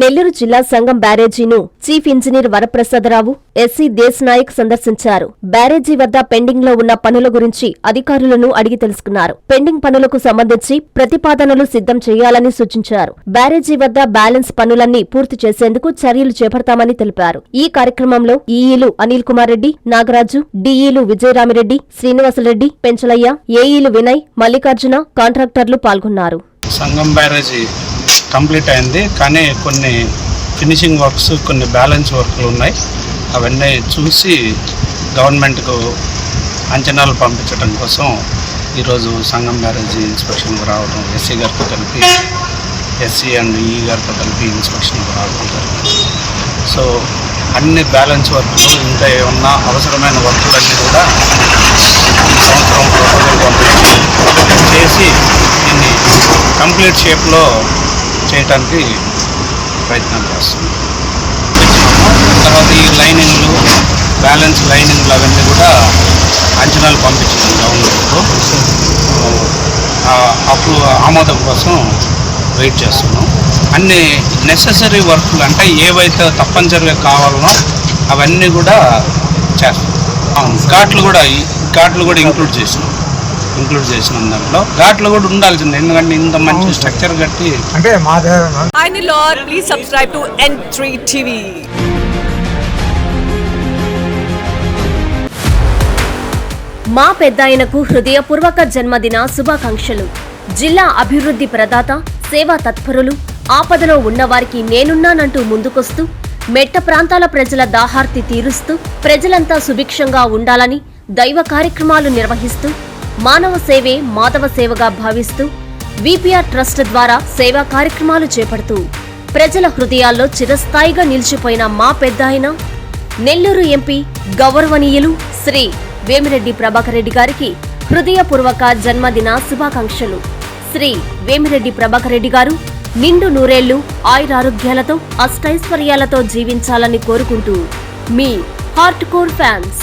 నెల్లూరు జిల్లా Sangam బ్యారేజీను chief engineer Varaprasada Rao SC Desh Naik సందర్శించారు. బ్యారేజీ వద్ద పెండింగ్లో ఉన్న పనుల గురించి అధికారులను అడిగి తెలుసుకున్నారు. పెండింగ్ పనులకు సంబంధించి ప్రతిపాదనలు సిద్ధం చేయాలని సూచించారు. బ్యారేజీ వద్ద బ్యాలెన్స్ పనులన్నీ పూర్తి చేసేందుకు చర్యలు చేపడతామని తెలిపారు. ఈ కార్యక్రమంలో ఈఈలు అనిల్ కుమార్ రెడ్డి నాగరాజు డిఈలు విజయరామిరెడ్డి శ్రీనివాసరెడ్డి పెంచలయ్య ఏఈలు వినయ్ మల్లికార్జున కాంట్రాక్టర్లు పాల్గొన్నారు. సంగం బ్యారేజీ కంప్లీట్ అయింది. కానీ కొన్ని ఫినిషింగ్ వర్క్స్ కొన్ని బ్యాలెన్స్ వర్క్లు ఉన్నాయి. అవన్నీ చూసి గవర్నమెంట్కు అంచనాలు పంపించడం కోసం ఈరోజు సంఘం బ్యారేజీ ఇన్స్పెక్షన్కి రావడం ఎస్సీ గారితో కలిపి ఎస్సీ అండ్ ఈ గారితో కలిపి ఇన్స్పెక్షన్కి రావడం జరిగింది. సో అన్ని బ్యాలెన్స్ వర్క్లు ఇంకా ఏమన్నా అవసరమైన వర్కులన్నీ కూడా ఈ సంవత్సరం ప్రపోజల్ పంపించి చేసి దీన్ని కంప్లీట్ షేప్లో చేయడానికి ప్రయత్నం చేస్తున్నాం. తర్వాత ఈ లైనింగ్లు బ్యాలెన్స్ లైనింగ్లు అవన్నీ కూడా అంచనాలు పంపించాం గవర్నమెంట్కు. అప్పుడు ఆమోదం కోసం వెయిట్ చేస్తున్నాం. అన్ని నెససరీ వర్క్లు అంటే ఏవైతే తప్పనిసరిగా కావాలనో అవన్నీ కూడా చేస్తాం ఘాట్లు కూడా ఘాట్లు కూడా ఇంక్లూడ్ చేసినాం ఇంక్లూడ్ చేసినాం దాంట్లో. ఘాట్లు కూడా ఉండాల్సిందే ఎందుకంటే ఇంత మంచి స్ట్రక్చర్ కట్టి అంటే మా Nilor, please subscribe to N3 TV. మా పెద్దాయనకు హృదయపూర్వక జన్మదిన శుభాకాంక్షలు. జిల్లా అభివృద్ధి ప్రదాత సేవా తత్పరులు ఆపదలో ఉన్నవారికి నేనున్నానంటూ ముందుకొస్తూ మెట్ట ప్రాంతాల ప్రజల దాహార్తి తీరుస్తూ ప్రజలంతా సుభిక్షంగా ఉండాలని దైవ కార్యక్రమాలు నిర్వహిస్తూ మానవ సేవే మాధవ సేవగా భావిస్తూ విపిఆర్ ట్రస్ట్ ద్వారా సేవా కార్యక్రమాలు చేపడుతూ ప్రజల హృదయాల్లో చిరస్థాయిగా నిలిచిపోయిన మా పెద్దాయన నెల్లూరు ఎంపీ గౌరవనీయులు శ్రీ వేమిరెడ్డి ప్రభాకర్ రెడ్డి గారికి హృదయపూర్వక జన్మదిన శుభాకాంక్షలు. శ్రీ వేమిరెడ్డి ప్రభాకర్ రెడ్డి గారు నిండు నూరేళ్ళు ఆయురారోగ్యాలతో అష్టైశ్వర్యాలతో జీవించాలని కోరుకుంటూ మీ హార్ట్ కోర్ ఫ్యాన్స్.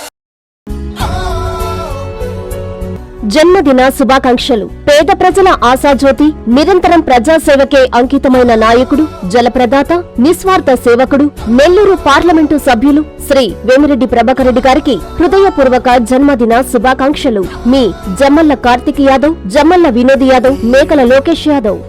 జన్మదిన శుభాకాంక్షలు. పేద ప్రజల ఆశాజ్యోతి నిరంతరం ప్రజాసేవకే అంకితమైన నాయకుడు జలప్రదాత నిస్వార్థ సేవకుడు నెల్లూరు పార్లమెంటు సభ్యులు శ్రీ వేమిరెడ్డి ప్రభాకర్ రెడ్డి గారికి హృదయపూర్వక జన్మదిన శుభాకాంక్షలు. మీ జమ్మల్ల కార్తిక్ యాదవ్ జమ్మల్ల వినోద్ యాదవ్ మేకల లోకేష్ యాదవ్.